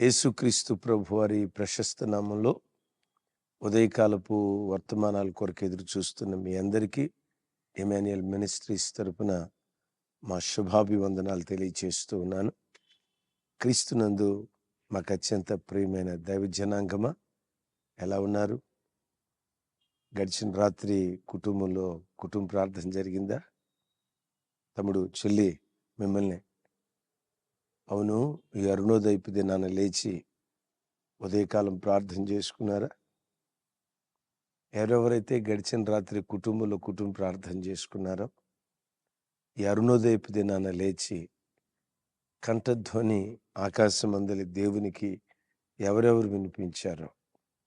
యేసుక్రీస్తు ప్రభు వారి ప్రశస్త నామంలో ఉదయకాలపు వర్తమానాల కొరకు ఎదురు చూస్తున్న మీ అందరికీ ఎమాన్యుయల్ మినిస్ట్రీస్ తరపున మా శుభాభివందనాలు తెలియచేస్తూ ఉన్నాను. క్రీస్తునందు మాకు అత్యంత ప్రియమైన దైవ జనాంగమా? ఎలా ఉన్నారు? గడిచిన రాత్రి కుటుంబంలో కుటుంబ ప్రార్థన జరిగిందా? తమ్ముడు చెల్లి మిమ్మల్ని అవును. ఈ అరుణోదయపు దినాన లేచి ఉదయకాలం ప్రార్థన చేసుకున్నారా? ఎవరెవరైతే గడిచిన రాత్రి కుటుంబంలో కుటుంబ ప్రార్థన చేసుకున్నారో ఈ అరుణోదయపు దినాన లేచి కంఠధ్వని ఆకాశమందలి దేవునికి ఎవరెవరు వినిపించారో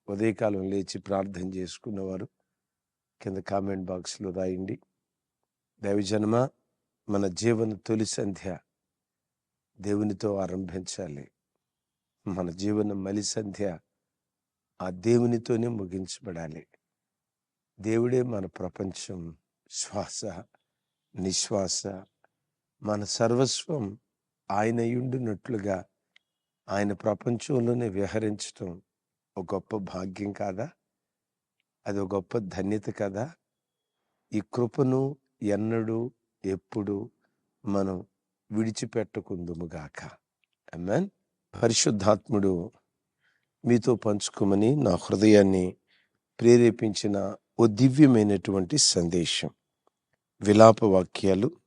ఉదయకాలం లేచి ప్రార్థన చేసుకున్నవారు కింద కామెంట్ బాక్స్లో రాయండి. దైవజనమ మన జీవన తొలి సంధ్య దేవునితో ఆరంభించాలి. మన జీవన మలి సంధ్య ఆ దేవునితోనే ముగించబడాలి. దేవుడే మన ప్రపంచం శ్వాస నిశ్వాస మన సర్వస్వం ఆయన ఉండినట్లుగా ఆయన ప్రపంచంలోనే విహరించటం ఒక గొప్ప భాగ్యం కాదా? అది ఒక గొప్ప ధన్యత కదా? ఈ కృపను ఎన్నడూ ఎప్పుడు మనం విడిచిపెట్టకుందుముగాక అమెన్ పరిశుద్ధాత్ముడు మీతో పంచుకోమని నా హృదయాన్ని ప్రేరేపించిన ఓ దివ్యమైనటువంటి సందేశం. విలాప వాక్యాలు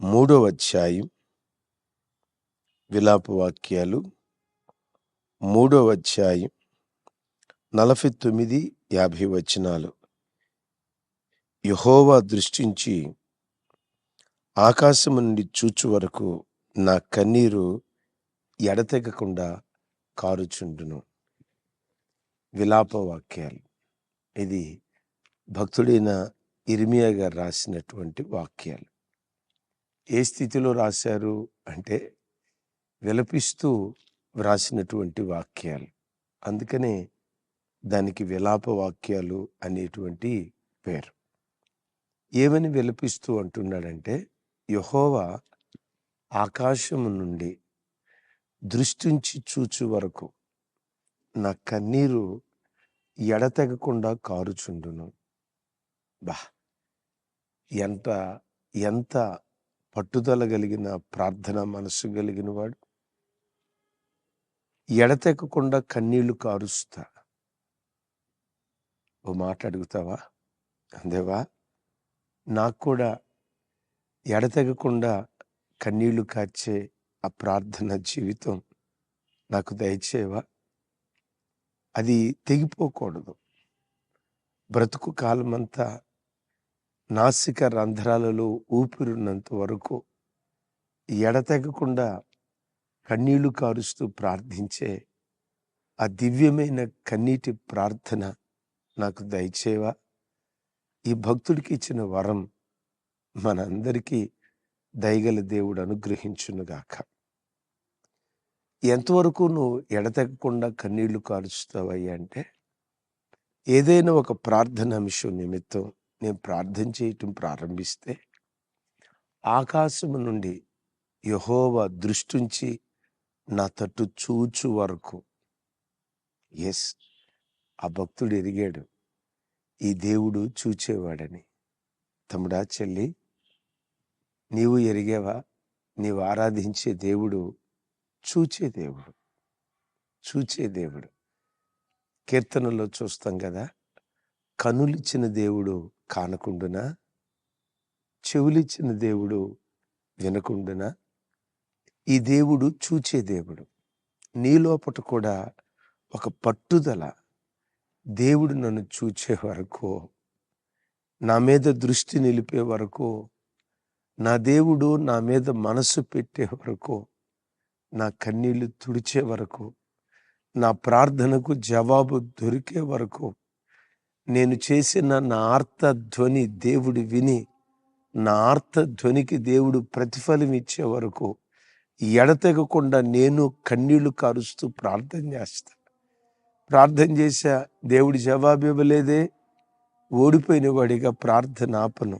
మూడవ అధ్యాయం. విలాప వాక్యాలు మూడవ అధ్యాయం నలభై తొమ్మిది యాభై వచనాలు. యహోవా దృష్టించి ఆకాశం నుండి చూచు వరకు నా కన్నీరు ఎడతెగకుండా కారుచుండును. విలాప వాక్యాలు. ఇది భక్తుడైన ఇర్మియా గారు రాసినటువంటి వాక్యాలు. ఏ స్థితిలో రాశారు అంటే విలపిస్తూ వ్రాసినటువంటి వాక్యాలు. అందుకనే దానికి విలాప వాక్యాలు అనేటువంటి పేరు. ఏమని విలపిస్తూ అంటున్నాడంటే యహోవా ఆకాశము నుండి దృష్టించి చూచు వరకు నా కన్నీరు ఎడతెగకుండా కారుచుండును. బా! ఎంత ఎంత పట్టుదల కలిగిన ప్రార్థన మనసు కలిగిన వాడు ఎడతెగకుండా కన్నీళ్ళు కారుస్తా. ఓ మాట అడుగుతావా? అందేవా నాకు కూడా ఎడతెగకుండా కన్నీళ్ళు కార్చే ఆ ప్రార్థన జీవితం నాకు దయచేవా అది తెగిపోకూడదు. బ్రతుకు కాలమంతా నాసిక రంధ్రాలలో ఊపిరున్నంత వరకు ఎడతెగకుండా కన్నీళ్ళు కారుస్తూ ప్రార్థించే ఆ దివ్యమైన కన్నీటి ప్రార్థన నాకు దయచేవా ఈ భక్తుడికి ఇచ్చిన వరం మనందరికీ దయగల దేవుడు అనుగ్రహించునుగాక ఎంతవరకు నువ్వు ఎడతెగకుండా కన్నీళ్ళు కారుస్తావయ్యా అంటే ఏదైనా ఒక ప్రార్థన అంశం నిమిత్తం నేను ప్రార్థన చేయటం ప్రారంభిస్తే ఆకాశము నుండి యహోవ దృష్టించి నా తట్టు చూచు వరకు. ఎస్ ఆ భక్తుడు ఎరిగాడు ఈ దేవుడు చూచేవాడని. తమ్ముడా చెల్లి నీవు ఎరిగేవా? నీవు ఆరాధించే దేవుడు చూచే దేవుడు. చూచే దేవుడు. కీర్తనలో చూస్తాం కదా కనులిచ్చిన దేవుడు కానకుండునా? చెవులిచ్చిన దేవుడు వినకుండునా? ఈ దేవుడు చూచే దేవుడు. నీ లోపట కూడా ఒక పట్టుదల దేవుడు నన్ను చూచే వరకు నా మీద దృష్టి నిలిపే వరకు నా దేవుడు నా మీద మనసు పెట్టే వరకు నా కన్నీళ్ళు తుడిచే వరకు నా ప్రార్థనకు జవాబు దొరికే వరకు నేను చేసిన నా ఆర్త ధ్వని దేవుడు విని నా ఆర్త ధ్వనికి దేవుడు ప్రతిఫలం ఇచ్చే వరకు ఎడతెగకుండా నేను కన్నీళ్ళు కారుస్తూ ప్రార్థన చేస్తా. ప్రార్థన చేశా దేవుడి జవాబు ఇవ్వలేదే ఓడిపోయిన వాడిగా ప్రార్థన ఆపను.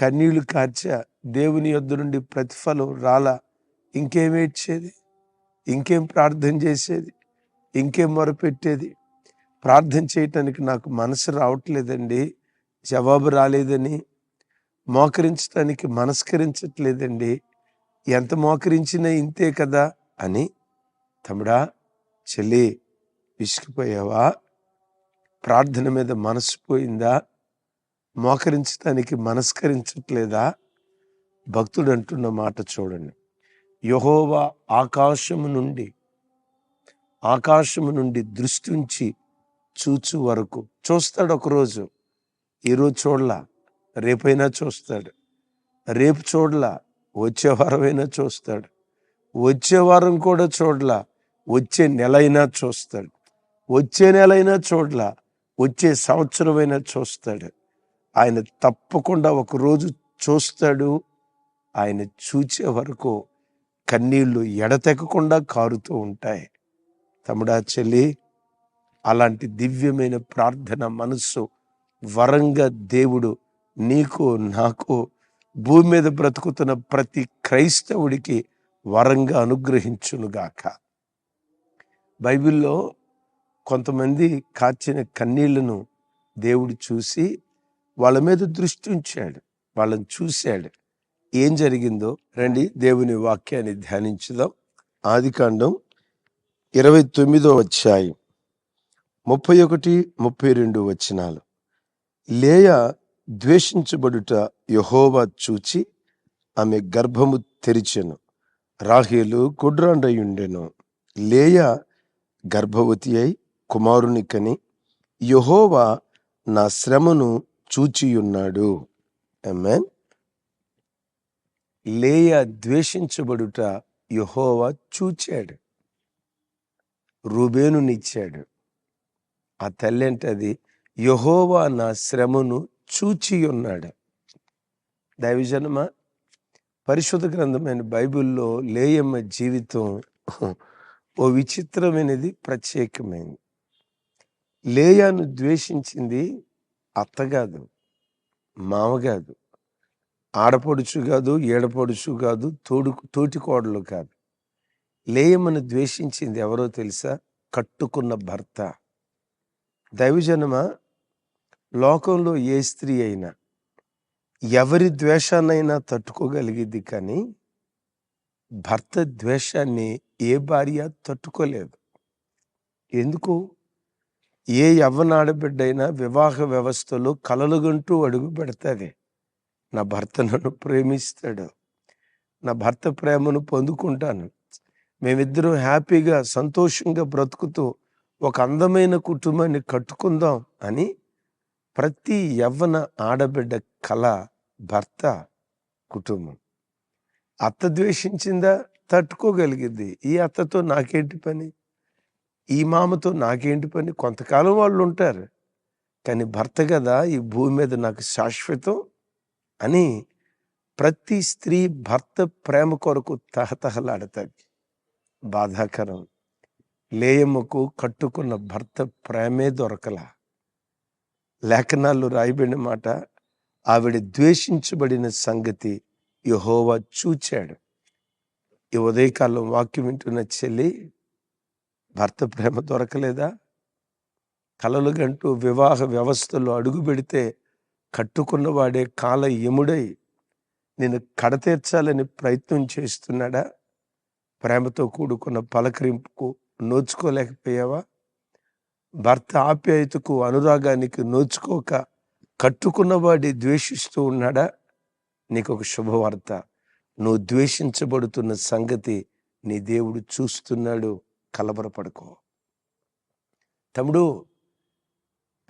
కన్నీళ్ళు కార్చా దేవుని యొద్ నుండి ప్రతిఫలం రాలా. ఇంకేమేడ్చేది ఇంకేం ప్రార్థన చేసేది? ఇంకేం మొరపెట్టేది? ప్రార్థన చేయటానికి నాకు మనసు రావట్లేదండి. జవాబు రాలేదని. మోకరించడానికి మనస్కరించట్లేదండి. ఎంత మోకరించినా ఇంతే కదా అని. తమ్ముడా చెల్లి విసిగిపోయావా? ప్రార్థన మీద మనసు పోయిందా? మోకరించడానికి మనస్కరించట్లేదా? భక్తుడు అంటున్న మాట చూడండి. యహోవా ఆకాశము నుండి ఆకాశము నుండి దృష్టి ఉంచి చూచు వరకు. చూస్తాడు ఒకరోజు. ఈరోజు చూడలా. రేపైనా చూస్తాడు. రేపు చూడలా. వచ్చే వారమైనా చూస్తాడు. వచ్చే వారం కూడా చూడలా. వచ్చే నెల అయినా చూస్తాడు. వచ్చే నెల అయినా చూడలా. వచ్చే సంవత్సరమైనా చూస్తాడు. ఆయన తప్పకుండా ఒకరోజు చూస్తాడు. ఆయన చూచే వరకు కన్నీళ్ళు ఎడతెగకుండా కారుతూ ఉంటాయి. తమ్ముడా చెల్లి అలాంటి దివ్యమైన ప్రార్థన మనస్సు వరంగా దేవుడు నీకు నాకు భూమి మీద బ్రతుకుతున్న ప్రతి క్రైస్తవుడికి వరంగా అనుగ్రహించునుగాక. బైబిల్లో కొంతమంది కాచిన కన్నీళ్ళను దేవుడు చూసి వాళ్ళ మీద దృష్టి ఉంచాడు. వాళ్ళని చూశాడు. ఏం జరిగిందో రండి దేవుని వాక్యాన్ని ధ్యానించుదాం. ఆదికాండం ఇరవై తొమ్మిదో అధ్యాయం ముప్పై ఒకటి ముప్పై రెండు వచనాలు. లేయ ద్వేషించబడుట యహోవా చూచి ఆమె గర్భము తెరిచెను. రాహేలు కుడ్రాండయుండెను. లేయ గర్భవతి అయి కుమారుని కని యహోవా నా శ్రమను చూచియున్నాడు. ఎమ్మెన్ లేయ ద్వేషించబడుట యహోవా చూచాడు. రూబేనునిచ్చాడు. ఆ తల్లి అంటే అది యహోవా నా శ్రమను చూచి ఉన్నాడు దైవజనమ పరిశుద్ధ గ్రంథమైన బైబిల్లో లేయమ్మ జీవితం ఓ విచిత్రమైనది ప్రత్యేకమైనది. లేయాను ద్వేషించింది అత్త కాదు మామ కాదు ఆడపడుచు కాదు ఏడపడుచు కాదు తోడు తోటి కోడలు కాదు. లేయమని ద్వేషించింది ఎవరో తెలుసా? కట్టుకున్న భర్త. దైవజనమ? లోకంలో ఏ స్త్రీ అయినా ఎవరి ద్వేషాన్నైనా తట్టుకోగలిగిద్ది కానీ భర్త ద్వేషాన్ని ఏ భార్య తట్టుకోలేదు. ఎందుకు? ఏ యవ్వనాడబిడ్డైనా వివాహ వ్యవస్థలో కలలుగంటూ అడుగు పెడతాది. నా భర్త నన్ను ప్రేమిస్తాడు. నా భర్త ప్రేమను పొందుకుంటాను. మేమిద్దరం హ్యాపీగా సంతోషంగా బ్రతుకుతూ ఒక అందమైన కుటుంబాన్ని కట్టుకుందాం అని ప్రతి యవ్వన ఆడబిడ్డ కళ భర్త కుటుంబం. అత్త ద్వేషించిందా? తట్టుకోగలిగింది. ఈ అత్తతో నాకేంటి పని? ఈ మామతో నాకేంటి పని? కొంతకాలం వాళ్ళు ఉంటారు కానీ భర్త కదా ఈ భూమి మీద నాకు శాశ్వతం అని ప్రతి స్త్రీ భర్త ప్రేమ కొరకు తహతహలాడుతుంది బాధాకరం. లేయమ్మకు కట్టుకున్న భర్త ప్రేమే దొరకలా. లేఖనాల్లో రాయబడిన మాట ఆవిడ ద్వేషించబడిన సంగతి యహోవా చూచాడు. ఈ ఉదయకాలం వాక్యం వింటున్న చెల్లి భర్త ప్రేమ దొరకలేదా? కలలు గంటూ వివాహ వ్యవస్థలో అడుగు పెడితే కట్టుకున్నవాడే కాల యముడై నేను కడతీర్చాలని ప్రయత్నం చేస్తున్నాడా? ప్రేమతో కూడుకున్న పలకరింపుకు నోచుకోలేకపోయావా? భర్త ఆప్యాయతకు అనురాగానికి నోచుకోక కట్టుకున్నవాడి ద్వేషిస్తూ ఉన్నాడా? నీకు ఒక శుభవార్త. నువ్వు ద్వేషించబడుతున్న సంగతి నీ దేవుడు చూస్తున్నాడు. కలవరపడుకో తమ్ముడు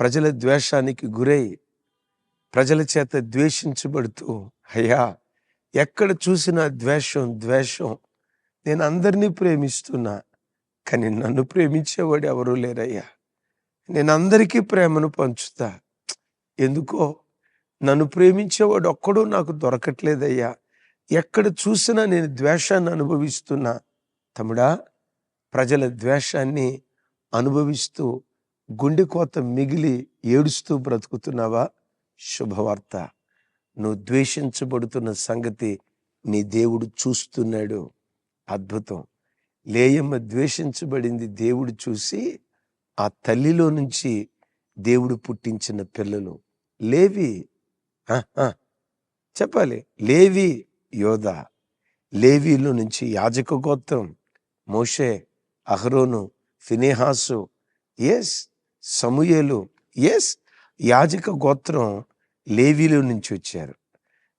ప్రజల ద్వేషానికి గురై ప్రజల చేత ద్వేషించబడుతూ అయ్యా ఎక్కడ చూసినా ద్వేషం ద్వేషం. నేను అందరినీ ప్రేమిస్తున్నా కానీ నన్ను ప్రేమించేవాడు ఎవరూ లేరయ్యా. నేను అందరికీ ప్రేమను పంచుతా. ఎందుకో నన్ను ప్రేమించేవాడు ఒక్కడూ నాకు దొరకట్లేదయ్యా. ఎక్కడ చూసినా నేను ద్వేషాన్ని అనుభవిస్తున్నా. తమ్ముడా ప్రజల ద్వేషాన్ని అనుభవిస్తూ గుండె కోత మిగిలి ఏడుస్తూ బ్రతుకుతున్నావా? శుభవార్త. నువ్వు ద్వేషించబడుతున్న సంగతి నీ దేవుడు చూస్తున్నాడు. అద్భుతం. లేయమ్మ ద్వేషించబడింది దేవుడు చూసి ఆ తల్లిలో నుంచి దేవుడు పుట్టించిన పిల్లలు. లేవి. ఆ, చెప్పాలి. లేవి యోధ. లేవీలో నుంచి యాజక గోత్రం. మోషే అహరోను ఫినేహాసు ఎస్ సమూయేలు ఎస్ యాజక గోత్రం లేవీలో నుంచి వచ్చారు.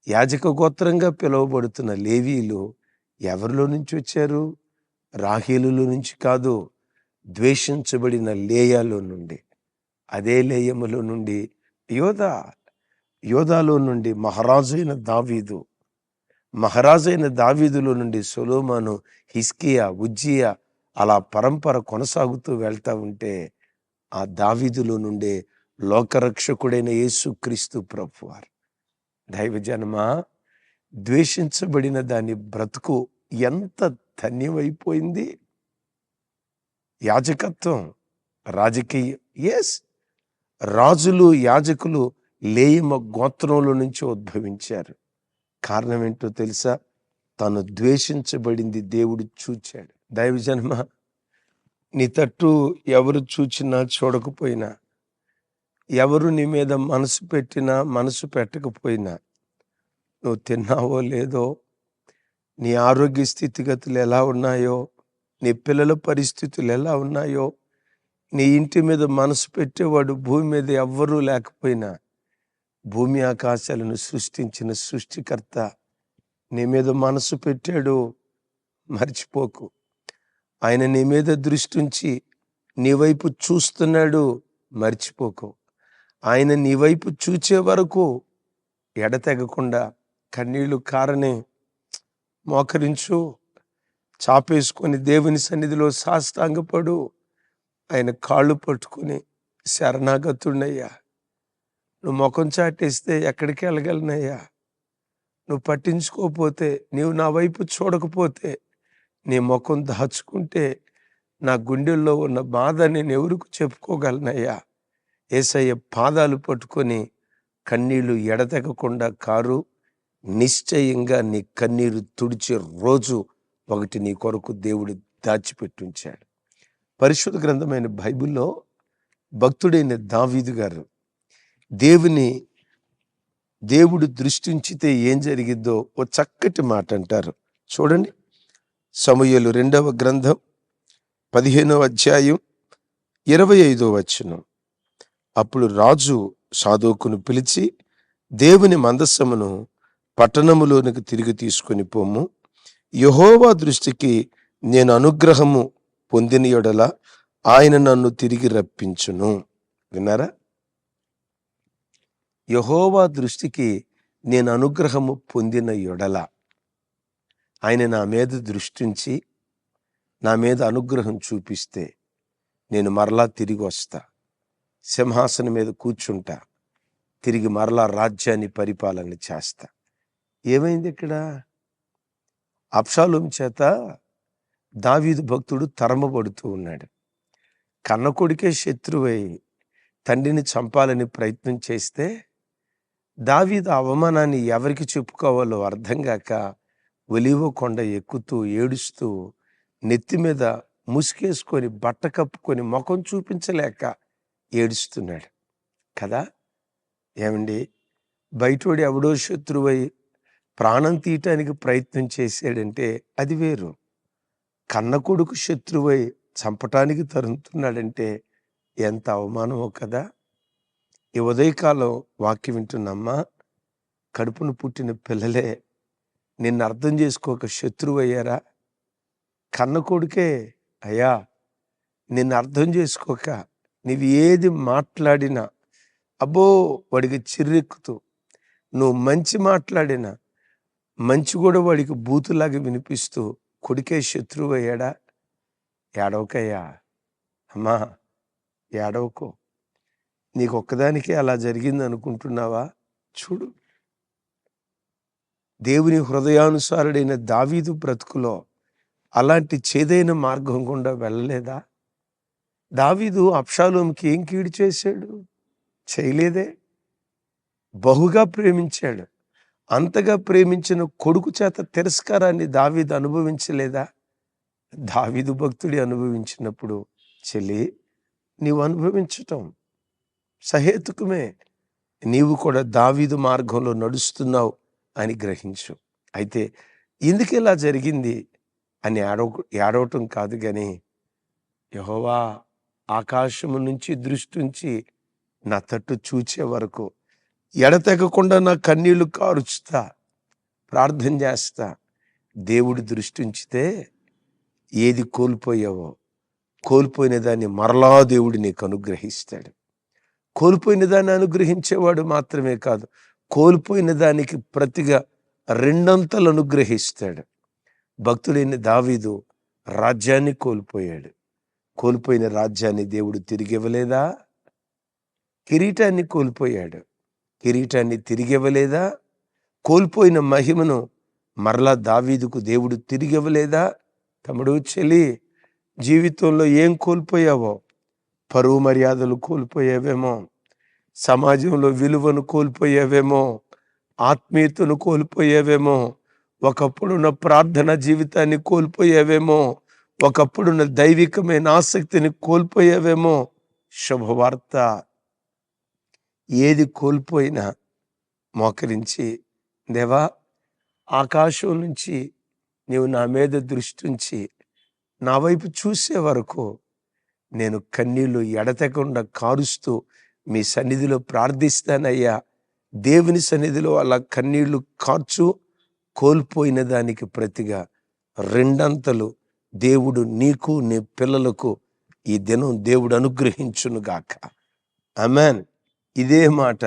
యాజక గోత్రంగా పిలువబడుతున్న లేవీలు ఎవరిలో నుంచి వచ్చారు? రాహీలులో నుంచి కాదు ద్వేషించబడిన లేయాలో నుండి. అదే లేయములో నుండి యోధా యోధాలో నుండి మహారాజు అయిన దావీదు. మహారాజైన దావీదులో నుండి సొలోమాను హిస్కియా ఉజ్జియా అలా పరంపర కొనసాగుతూ వెళ్తా ఉంటే ఆ దావీదులో నుండే లోకరక్షకుడైన యేసుక్రీస్తు ప్రభువారు. దైవజనమ ద్వేషించబడిన దాని బ్రతుకు ఎంత ధన్యమైపోయింది. యాజకత్వం రాజకీయం ఎస్ రాజులు యాజకులు లేయమ గోత్రంలో నుంచి ఉద్భవించారు. కారణం ఏంటో తెలుసా? తను ద్వేషించబడింది దేవుడు చూచాడు. దైవజన్మ నీ తట్టు ఎవరు చూచినా చూడకపోయినా ఎవరు నీ మీద మనసు పెట్టినా మనసు పెట్టకపోయినా నువ్వు తిన్నావో లేదో నీ ఆరోగ్య స్థితిగతులు ఎలా ఉన్నాయో నీ పిల్లల పరిస్థితులు ఎలా ఉన్నాయో నీ ఇంటి మీద మనసు పెట్టేవాడు భూమి మీద ఎవ్వరూ లేకపోయినా భూమి ఆకాశాలను సృష్టించిన సృష్టికర్త నీ మీద మనసు పెట్టాడు మర్చిపోకు. ఆయన నీ మీద దృష్టి ఉంచి నీ వైపు చూస్తున్నాడు మర్చిపోకు. ఆయన నీ వైపు చూచే వరకు ఎడతెగకుండా కన్నీళ్ళు కారనే మోకరించు. చాపేసుకొని దేవుని సన్నిధిలో సాష్టాంగపడు. ఆయన కాళ్ళు పట్టుకుని శరణాగతున్నయ్యా నువ్వు ముఖం చాటేస్తే ఎక్కడికి వెళ్ళగలనయ్యా? నువ్వు పట్టించుకోకపోతే నీవు నా వైపు చూడకపోతే నీ ముఖం దాచుకుంటే నా గుండెల్లో ఉన్న బాధ నేను ఎవరికి చెప్పుకోగలనయ్యా? ఏసయ్య పాదాలు పట్టుకొని కన్నీళ్ళు ఎడతెగకుండా కారు నిశ్చయంగా నీ కన్నీరు తుడిచే రోజు ఒకటి నీ కొరకు దేవుడు దాచిపెట్టుంచాడు. పరిశుద్ధ గ్రంథమైన బైబిల్లో భక్తుడైన దావీదు గారు దేవుని దేవుడు దృష్టించితే ఏం జరిగిద్దో ఓ చక్కటి మాట అంటారు చూడండి. సమయలు రెండవ గ్రంథం పదిహేనవ అధ్యాయం ఇరవై ఐదో వచనం. అప్పుడు రాజు సాధోకును పిలిచి దేవుని మందస్సమును పట్టణములోనికి తిరిగి తీసుకొని పోము. యహోవా దృష్టికి నేను అనుగ్రహము పొందిన యొడల ఆయన నన్ను తిరిగి రప్పించును. విన్నారా? యహోవా దృష్టికి నేను అనుగ్రహము పొందిన యొడల. ఆయన నా మీద దృష్టించి నా మీద అనుగ్రహం చూపిస్తే నేను మరలా తిరిగి వస్తా. సింహాసనం మీద కూర్చుంటా. తిరిగి మరలా రాజ్యాన్ని పరిపాలన చేస్తా. ఏమైంది ఇక్కడ? అప్సాలోం చేత దావీదు భక్తుడు తరమబడుతూ ఉన్నాడు. కన్నకొడికే శత్రువై తండ్రిని చంపాలని ప్రయత్నం చేస్తే దావీదు అవమానాన్ని ఎవరికి చెప్పుకోవాలో అర్థం కాక ఒలివ కొండ ఎక్కుతూ ఏడుస్తూ నెత్తి మీద ముసుకేసుకొని బట్ట కప్పుకొని ముఖం చూపించలేక ఏడుస్తున్నాడు. కదా? ఏమండి? బయటోడు ఎవడో శత్రువై ప్రాణం తీయటానికి ప్రయత్నం చేశాడంటే అది వేరు. కన్న కొడుకు శత్రువై చంపటానికి తరుతున్నాడంటే ఎంత అవమానమో కదా? ఈ ఉదయకాలం వాక్యం వింటున్నమ్మా కడుపును పుట్టిన పిల్లలే నిన్ను అర్థం చేసుకోక శత్రువు అయ్యారా? కన్న కొడుకే అయ్యా నిన్ను అర్థం చేసుకోక నీవు ఏది మాట్లాడినా అబ్బో వాడికి చిర్రెక్కుతూ నువ్వు మంచి మాట్లాడినా మంచి కూడా వాడికి బూతులాగా వినిపిస్తూ కొడుకే శత్రువు అయ్యాడా? ఏడవకయ్యా అమ్మా ఏడవకో. నీకు ఒక్కదానికే అలా జరిగింది అనుకుంటున్నావా చూడు. దేవుని హృదయానుసారుడైన దావీదు బ్రతుకులో అలాంటి చేదైన మార్గం గుండా వెళ్ళలేదా? దావీదు అప్షాలోంకి ఏం కీడు చేశాడు? చేయలేదే. బహుగా ప్రేమించాడు. అంతగా ప్రేమించిన కొడుకు చేత తిరస్కారాన్ని దావీదు అనుభవించలేదా? దావీదు భక్తుడి అనుభవించినప్పుడు చెల్లి నీవు అనుభవించటం సహేతుకమే. నీవు కూడా దావీదు మార్గంలో నడుస్తున్నావు. అని గ్రహించు. అయితే ఎందుకు ఇలా జరిగింది అని ఏడవ ఏడవటం కాదు కానీ యహోవా ఆకాశము నుంచి దృష్టించి నా తట్టు చూచే వరకు ఎడతెగకుండా నా కన్నీళ్ళు కారుచుతా ప్రార్థన చేస్తా దేవుడి దృష్టి ఉంచితే ఏది కోల్పోయావో కోల్పోయిన దాన్ని మరలా దేవుడు నీకు అనుగ్రహిస్తాడు. కోల్పోయిన దాన్ని అనుగ్రహించేవాడు మాత్రమే కాదు కోల్పోయిన దానికి ప్రతిగా రెండంతలు అనుగ్రహిస్తాడు. భక్తుడైన దావీదు రాజ్యాన్ని కోల్పోయాడు. కోల్పోయిన రాజ్యాన్ని దేవుడు తిరిగి ఇవ్వలేదా కిరీటాన్ని కోల్పోయాడు. కిరీటాన్ని తిరిగి ఇవ్వలేదా కోల్పోయిన మహిమను మరలా దావీదుకు దేవుడు తిరిగి ఇవ్వలేదా తమ్ముడు చెలి జీవితంలో ఏం కోల్పోయావో? పరువు మర్యాదలు కోల్పోయావేమో? సమాజంలో విలువను కోల్పోయావేమో ఆత్మీయతను కోల్పోయావేమో ఒకప్పుడున్న ప్రార్థన జీవితాన్ని కోల్పోయావేమో ఒకప్పుడున్న దైవికమైన ఆసక్తిని కోల్పోయావేమో శుభవార్త. ఏది కోల్పోయినా మోకరించి దేవా ఆకాశం నుంచి నీవు నా మీద దృష్టించి నా వైపు చూసే వరకు నేను కన్నీళ్ళు ఎడతెకుండా కారుస్తూ మీ సన్నిధిలో ప్రార్థిస్తానయ్యా. దేవుని సన్నిధిలో అలా కన్నీళ్ళు కార్చు కోల్పోయిన దానికి ప్రతిగా రెండంతలు దేవుడు నీకు నీ పిల్లలకు ఈ దినం దేవుడు అనుగ్రహించునుగాక అమెన్ ఇదే మాట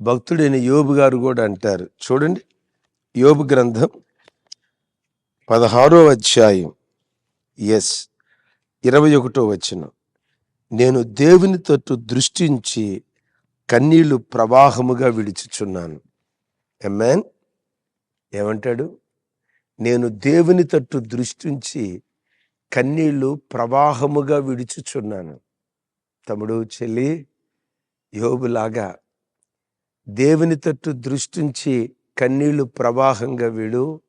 భక్తుడైన యోబు గారు కూడా అంటారు. చూడండి. యోబు గ్రంథం పదహారో అధ్యాయం. ఎస్. ఇరవై ఒకటో వచ్చిన నేను దేవుని తట్టు దృష్టించి కన్నీళ్ళు ప్రవాహముగా విడిచుచున్నాను. ఎమ్మెన్ ఏమంటాడు? నేను దేవుని తట్టు దృష్టించి కన్నీళ్ళు ప్రవాహముగా విడుచుచున్నాను. తమ్ముడు చెల్లి యోబులాగా దేవుని తట్టు దృష్టించి కన్నీళ్ళు ప్రవాహంగా విడు.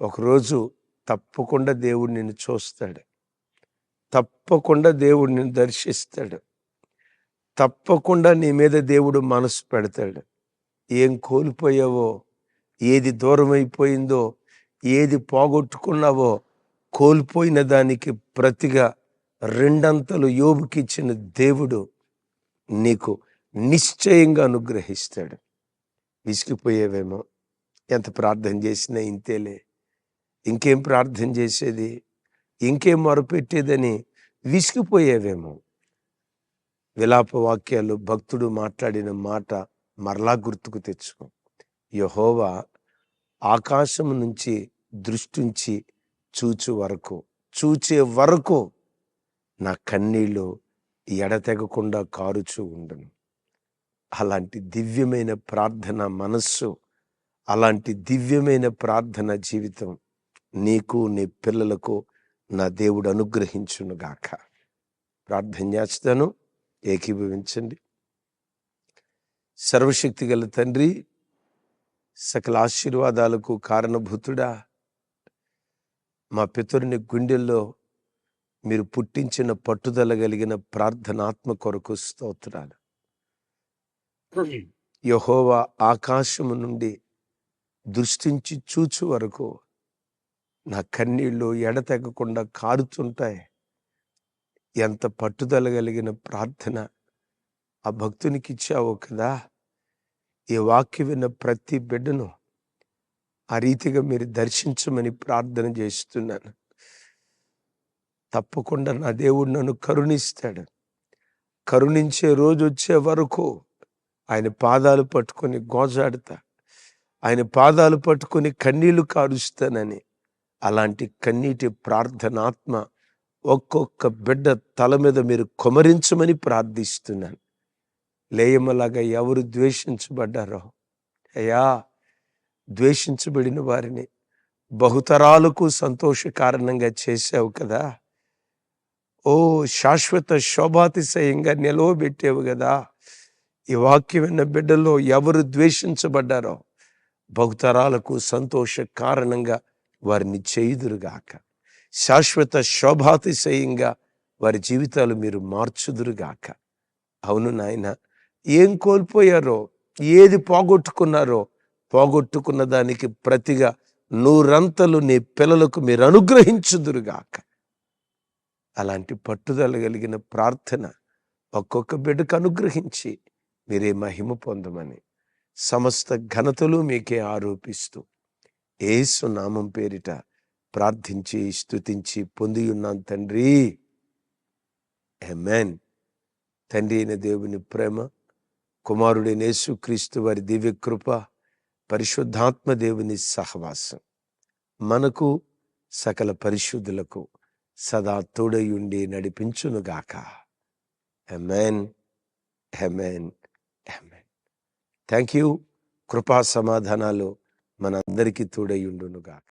ఒకరోజు తప్పకుండా దేవుడు నిన్ను చూస్తాడు. తప్పకుండా దేవుడిని దర్శిస్తాడు. తప్పకుండా నీ మీద దేవుడు మనసు పెడతాడు. ఏం కోల్పోయావో ఏది దూరం అయిపోయిందో ఏది పోగొట్టుకున్నావో కోల్పోయిన దానికి ప్రతిగా రెండంతలు యోబుకిచ్చిన దేవుడు నీకు నిశ్చయంగా అనుగ్రహిస్తాడు. విసిగిపోయేవేమో? ఎంత ప్రార్థన చేసినా ఇంతేలే. ఇంకేం ప్రార్థన చేసేది? ఇంకేం మొరపెట్టేదని విసిగిపోయేవేమో. విలాప వాక్యాలు భక్తుడు మాట్లాడిన మాట మరలా గుర్తుకు తెచ్చుకో. యహోవా ఆకాశం నుంచి దృష్టించి చూచు వరకు చూచే వరకు నా కన్నీళ్ళు ఎడతెగకుండా కారుచూ ఉండను. అలాంటి దివ్యమైన ప్రార్థన మనస్సు అలాంటి దివ్యమైన ప్రార్థన జీవితం నీకు నీ పిల్లలకు నా దేవుడు అనుగ్రహించునుగాక ప్రార్థన చేస్తాను. ఏకీభవించండి. సర్వశక్తి గల తండ్రి సకల ఆశీర్వాదాలకు కారణభూతుడా. మా పితరుని గుండెల్లో మీరు పుట్టించిన పట్టుదల కలిగిన ప్రార్థనాత్మ కొరకు స్తోత్రాలు. యహోవా ఆకాశము నుండి దృష్టించి చూచు వరకు నా కన్నీళ్ళు ఎడతెగకుండా కారుతుంటాయి ఎంత పట్టుదల కలిగిన ప్రార్థన ఆ భక్తునికి ఇచ్చావు కదా! ఈ వాక్య విన్న ప్రతి బిడ్డను ఆ రీతిగా మీరు దర్శించమని ప్రార్థన చేస్తున్నాను. తప్పకుండా నా దేవుడు నన్ను కరుణిస్తాడు. కరుణించే రోజు వచ్చే వరకు ఆయన పాదాలు పట్టుకొని గోజాడతా. ఆయన పాదాలు పట్టుకొని కన్నీళ్ళు కారుస్తానని అలాంటి కన్నీటి ప్రార్థనాత్మ ఒక్కొక్క బిడ్డ తల మీద మీరు కొమరించమని ప్రార్థిస్తున్నాను. లేయమలాగా ఎవరు ద్వేషించబడ్డారో? అయ్యా ద్వేషించబడిన వారిని బహుతరాలకు సంతోష కారణంగా చేసావు కదా. ఓ శాశ్వత శోభాతిశయంగా నిలవబెట్టావు కదా. ఈ వాక్యమైన బిడ్డలో బిడ్డల్లో ఎవరు ద్వేషించబడ్డారో? బహుతరాలకు సంతోష కారణంగా వారిని చేయుదురుగాక. శాశ్వత శోభాతిశయంగా వారి జీవితాలు మీరు మార్చుదురుగాక. అవును నాయన ఏం కోల్పోయారో ఏది పోగొట్టుకున్నారో పోగొట్టుకున్న దానికి ప్రతిగా నూరంతలు నీ పిల్లలకు మీరు అనుగ్రహించుదురుగాక. అలాంటి పట్టుదల కలిగిన ప్రార్థన ఒక్కొక్క బిడ్డకు అనుగ్రహించి మీరే మహిమ పొందమని సమస్త ఘనతలు మీకే ఆరోపిస్తూ ఏసు నామం పేరిట ప్రార్థించి స్థుతించి పొంది ఉన్నాను తండ్రి. ఎమెన్ తండ్రి అయిన దేవుని ప్రేమ కుమారుడైన యేసుక్రీస్తు వారి దివ్య కృప పరిశుద్ధాత్మ దేవుని సహవాసం మనకు సకల పరిశుద్ధులకు సదా తోడయుండి నడిపించునుగాక amen amen amen thank you కృపా సమాధానాలు మనందరికీ తోడయుండునుగాక